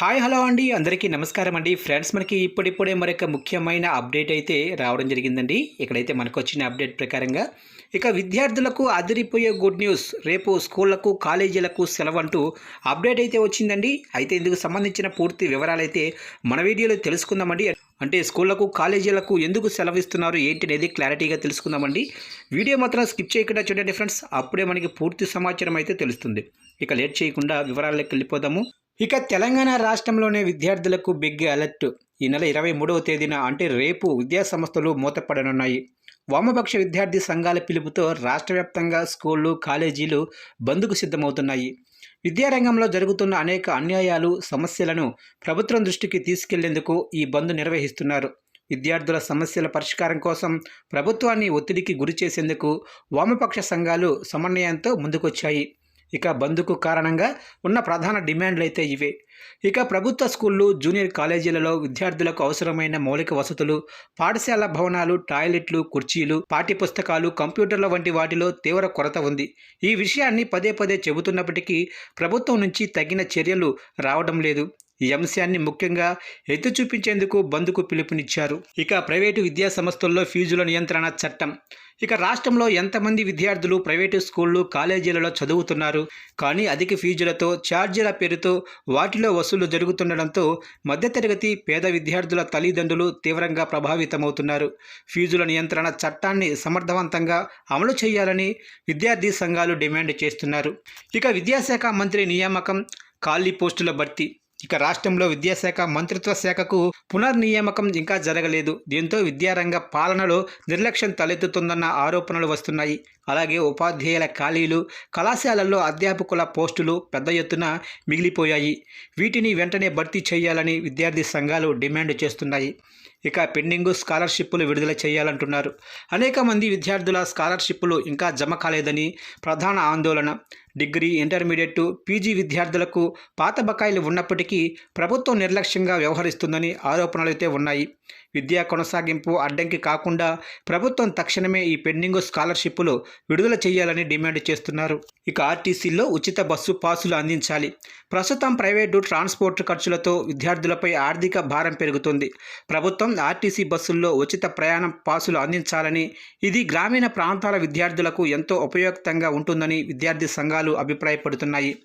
Hi hello అండి. అందరికీ నమస్కారం అండి. ఫ్రెండ్స్ మనకి ఇప్పుడిప్పుడే మరొక ముఖ్యమైన అప్డేట్ అయితే రావడం జరిగిందండి. ఇక్కడైతే మనకు వచ్చిన అప్డేట్ ప్రకారంగా ఇక విద్యార్థులకు అదిరిపోయే గుడ్ న్యూస్ రేపు స్కూళ్ళకు కాలేజీలకు సెలవు అంటూ అప్డేట్ అయితే వచ్చిందండి. అయితే ఇందుకు సంబంధించిన పూర్తి వివరాలు అయితే మన వీడియోలో తెలుసుకుందామండి. అంటే స్కూళ్ళకు కాలేజీలకు ఎందుకు సెలవు ఇస్తున్నారు ఏంటి అనేది క్లారిటీగా తెలుసుకుందామండి. వీడియో మాత్రం స్కిప్ చేయకుండా చూడండి ఫ్రెండ్స్. అప్పుడే మనకి పూర్తి సమాచారం అయితే తెలుస్తుంది. ఇక లేట్ చేయకుండా వివరాల్లోకి వెళ్ళిపోదాము. ఇక తెలంగాణ రాష్ట్రంలోనే విద్యార్థులకు బిగ్ అలర్ట్. ఈ నెల ఇరవై మూడవ తేదీన అంటే రేపు విద్యాసంస్థలు మూతపడనున్నాయి. వామపక్ష విద్యార్థి సంఘాల పిలుపుతో రాష్ట్ర వ్యాప్తంగా స్కూళ్ళు కాలేజీలు బంద్కు సిద్ధమవుతున్నాయి. విద్యారంగంలో జరుగుతున్న అనేక అన్యాయాలు సమస్యలను ప్రభుత్వం దృష్టికి తీసుకెళ్ళేందుకు ఈ బంద్ నిర్వహిస్తున్నారు. విద్యార్థుల సమస్యల పరిష్కారం కోసం ప్రభుత్వాన్ని ఒత్తిడికి గురి చేసేందుకు వామపక్ష సంఘాలు సమన్వయంతో ముందుకొచ్చాయి. ఇక బంద్కు కారణంగా ఉన్న ప్రధాన డిమాండ్లు అయితే ఇవే. ఇక ప్రభుత్వ స్కూళ్ళు జూనియర్ కాలేజీలలో విద్యార్థులకు అవసరమైన మౌలిక వసతులు పాఠశాల భవనాలు టాయిలెట్లు కుర్చీలు పాఠ్యపుస్తకాలు కంప్యూటర్ల వంటి వాటిలో తీవ్ర కొరత ఉంది. ఈ విషయాన్ని పదే పదే చెబుతున్నప్పటికీ ప్రభుత్వం నుంచి తగిన చర్యలు రావడం లేదు. ఈ అంశాన్ని ముఖ్యంగా ఎత్తి చూపించేందుకు బంద్కు పిలుపునిచ్చారు. ఇక ప్రైవేటు విద్యా సంస్థల్లో ఫీజుల నియంత్రణ చట్టం. ఇక రాష్ట్రంలో ఎంతమంది విద్యార్థులు ప్రైవేటు స్కూళ్ళు కాలేజీలలో చదువుతున్నారు? కానీ అధిక ఫీజులతో ఛార్జీల పేరుతో వాటిలో వసూలు జరుగుతుండడంతో మధ్యతరగతి పేద విద్యార్థుల తల్లిదండ్రులు తీవ్రంగా ప్రభావితమవుతున్నారు. ఫీజుల నియంత్రణ చట్టాన్ని సమర్థవంతంగా అమలు చేయాలని విద్యార్థి సంఘాలు డిమాండ్ చేస్తున్నారు. ఇక విద్యాశాఖ మంత్రి నియామకం ఖాళీ పోస్టుల భర్తీ. ఇక రాష్ట్రంలో విద్యాశాఖ మంత్రిత్వ శాఖకు పునర్నియామకం ఇంకా జరగలేదు. దీంతో విద్యారంగ పాలనలో నిర్లక్ష్యం తలెత్తుతుందన్న ఆరోపణలు వస్తున్నాయి. అలాగే ఉపాధ్యాయుల ఖాళీలు కళాశాలల్లో అధ్యాపకుల పోస్టులు పెద్ద ఎత్తున మిగిలిపోయాయి. వీటిని వెంటనే భర్తీ చేయాలని విద్యార్థి సంఘాలు డిమాండ్ చేస్తున్నాయి. ఇక పెండింగ్ స్కాలర్షిప్లు విడుదల చేయాలంటున్నారు. అనేక మంది విద్యార్థుల స్కాలర్షిప్లు ఇంకా జమ కాలేదని ప్రధాన ఆందోళన. డిగ్రీ ఇంటర్మీడియట్ పీజీ విద్యార్థులకు పాత బకాయిలు ఉన్నప్పటికీ ప్రభుత్వం నిర్లక్ష్యంగా వ్యవహరిస్తుందని ఆరోపణలు అయితే ఉన్నాయి. విద్యా కొనసాగింపు అడ్డంకి కాకుండా ప్రభుత్వం తక్షణమే ఈ పెండింగ్ స్కాలర్షిప్లు విడుదల చేయాలని డిమాండ్ చేస్తున్నారు. ఇక ఆర్టీసీలో ఉచిత బస్సు పాసులు అందించాలి. ప్రస్తుతం ప్రైవేటు ట్రాన్స్పోర్ట్ ఖర్చులతో విద్యార్థులపై ఆర్థిక భారం పెరుగుతుంది. ప్రభుత్వం ఆర్టీసీ బస్సుల్లో ఉచిత ప్రయాణం పాసులు అందించాలని ఇది గ్రామీణ ప్రాంతాల విద్యార్థులకు ఎంతో ఉపయుక్తంగా ఉంటుందని విద్యార్థి సంఘాలు అభిప్రాయపడుతున్నాయి.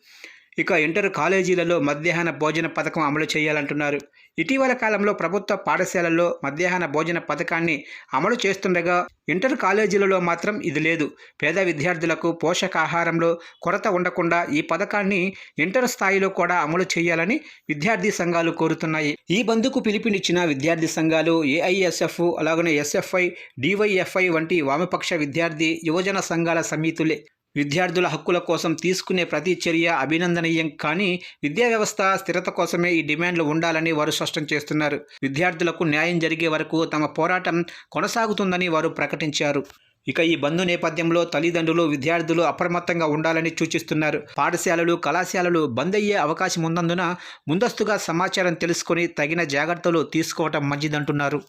ఇక ఇంటర్ కాలేజీలలో మధ్యాహ్న భోజన పథకం అమలు చేయాలంటున్నారు. ఇటీవల కాలంలో ప్రభుత్వ పాఠశాలల్లో మధ్యాహ్న భోజన పథకాన్ని అమలు చేస్తుండగా ఇంటర్ కాలేజీలలో మాత్రం ఇది లేదు. పేద విద్యార్థులకు పోషకాహారంలో కొరత ఉండకుండా ఈ పథకాన్ని ఇంటర్ స్థాయిలో కూడా అమలు చేయాలని విద్యార్థి సంఘాలు కోరుతున్నాయి. ఈ బంద్కు పిలుపునిచ్చిన విద్యార్థి సంఘాలు ఏఐఎస్ఎఫ్ అలాగనే ఎస్ఎఫ్ఐ డివైఎఫ్ఐ వంటి వామపక్ష విద్యార్థి యువజన సంఘాల సమితులే. విద్యార్థుల హక్కుల కోసం తీసుకునే ప్రతి చర్య అభినందనీయం. కానీ విద్యా వ్యవస్థ స్థిరత కోసమే ఈ డిమాండ్లు ఉండాలని వారు స్పష్టం చేస్తున్నారు. విద్యార్థులకు న్యాయం జరిగే వరకు తమ పోరాటం కొనసాగుతుందని వారు ప్రకటించారు. ఇక ఈ బంధు నేపథ్యంలో తల్లిదండ్రులు విద్యార్థులు అప్రమత్తంగా ఉండాలని సూచిస్తున్నారు. పాఠశాలలు కళాశాలలు బంద్ అయ్యే అవకాశం ఉన్నందున ముందస్తుగా సమాచారం తెలుసుకొని తగిన జాగ్రత్తలు తీసుకోవటం మంచిదంటున్నారు.